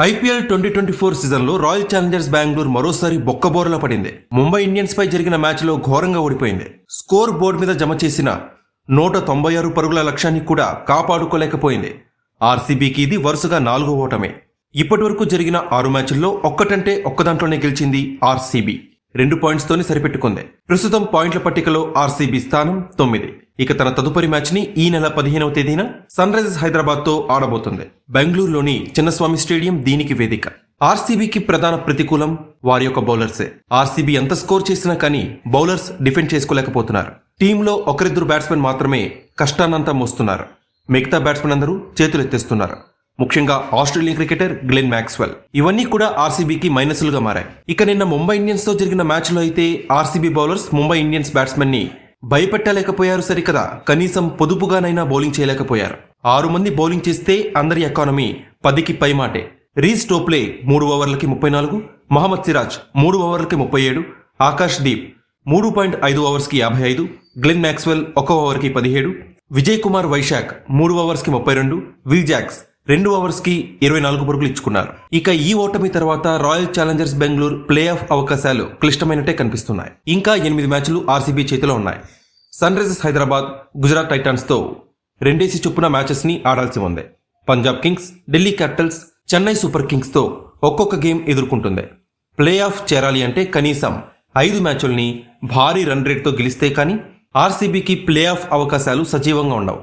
IPL twenty twenty four సీజన్లో Royal Challengers Bengaluru మరోసారి బొక్కబోరల పడింది. ముంబై ఇండియన్స్ పై జరిగిన మ్యాచ్లో ఘోరంగా ఓడిపోయింది. స్కోర్ బోర్డు మీద జమ చేసిన నూట తొంభై ఆరు పరుగుల లక్ష్యాన్ని కూడా కాపాడుకోలేకపోయింది. ఆర్సీబీకి ఇది వరుసగా నాలుగో ఓటమే. ఇప్పటివరకు జరిగిన ఆరు మ్యాచ్ల్లో ఒక్కటంటే ఒక్క దాంట్లోనే గెలిచింది ఆర్సీబీ. రెండు పాయింట్స్తోనే సరిపెట్టుకుంది. ప్రస్తుతం పాయింట్ల పట్టికలో ఆర్సీబీ స్థానం తొమ్మిది. ఇక తన తదుపరి మ్యాచ్ని ఈ నెల పదిహేనవ తేదీన సన్ రైజర్స్ హైదరాబాద్తో ఆడబోతుంది. బెంగళూరులోని చిన్నస్వామి స్టేడియం దీనికి వేదిక. ఆర్సీబీకి ప్రధాన ప్రతికూలం వారి యొక్క బౌలర్సే. ఆర్సీబీ ఎంత స్కోర్ చేసినా కానీ బౌలర్స్ డిఫెండ్ చేసుకోలేకపోతున్నారు. టీంలో ఒకరిద్దరు బ్యాట్స్మెన్ మాత్రమే కష్టాన్నంతా మోస్తున్నారు. మిగతా బ్యాట్స్మెన్ అందరూ చేతులెత్తేస్తున్నారు ముఖ్యంగా ఆస్ట్రేలియన్ క్రికెటర్ గ్లెన్ మ్యాక్స్వెల్. ఇవన్నీ కూడా ఆర్సీబీకి మైనస్లుగా మారాయి. ఇక నిన్న ముంబై ఇండియన్స్తో జరిగిన మ్యాచ్లో అయితే ఆర్సీబీ బౌలర్స్ ముంబై ఇండియన్స్ బ్యాట్స్మెన్ని భయపెట్టలేకపోయారు సరికదా. కనీసం పొదుపుగానైనా బౌలింగ్ చేయలేకపోయారు. ఆరు మంది బౌలింగ్ చేస్తే అందరి ఎకానమీ పదికి పైమాటే రీస్ టోప్లే మూడు ఓవర్లకి ముప్పై నాలుగు మహమ్మద్ సిరాజ్ మూడు ఓవర్లకి ముప్పై ఏడు ఆకాష్ దీప్ మూడు పాయింట్ ఐదు ఓవర్స్కి యాభై ఐదు గ్లెన్ మ్యాక్స్వెల్ ఒక ఓవర్కి పదిహేడు విజయ్ కుమార్ వైశాఖ్ మూడు ఓవర్స్కి ముప్పై రెండు విల్జాక్స్ రెండు ఓవర్స్కి ఇరవై నాలుగు పరుగులు ఇచ్చుకున్నారు. ఇక ఈ ఓటమి తర్వాత Royal Challengers Bengaluru play off అవకాశాలు క్లిష్టమైనట్టే కనిపిస్తున్నాయి. ఇంకా ఎనిమిది మ్యాచ్లు ఆర్సీబీ చేతిలో ఉన్నాయి. సన్ రైజర్స్ హైదరాబాద్ గుజరాత్ టైటాన్స్తో రెండేసి చొప్పున మ్యాచెస్ని ఆడాల్సి ఉంది. Punjab Kings Delhi Capitals Chennai Super కింగ్స్తో ఒక్కొక్క గేమ్ ఎదుర్కొంటుంది. ప్లే ఆఫ్ చేరాలి అంటే కనీసం ఐదు మ్యాచుల్ని భారీ రన్ రేట్తో గెలిస్తే కానీ ఆర్సీబీకి ప్లే ఆఫ్ అవకాశాలు సజీవంగా ఉండవు.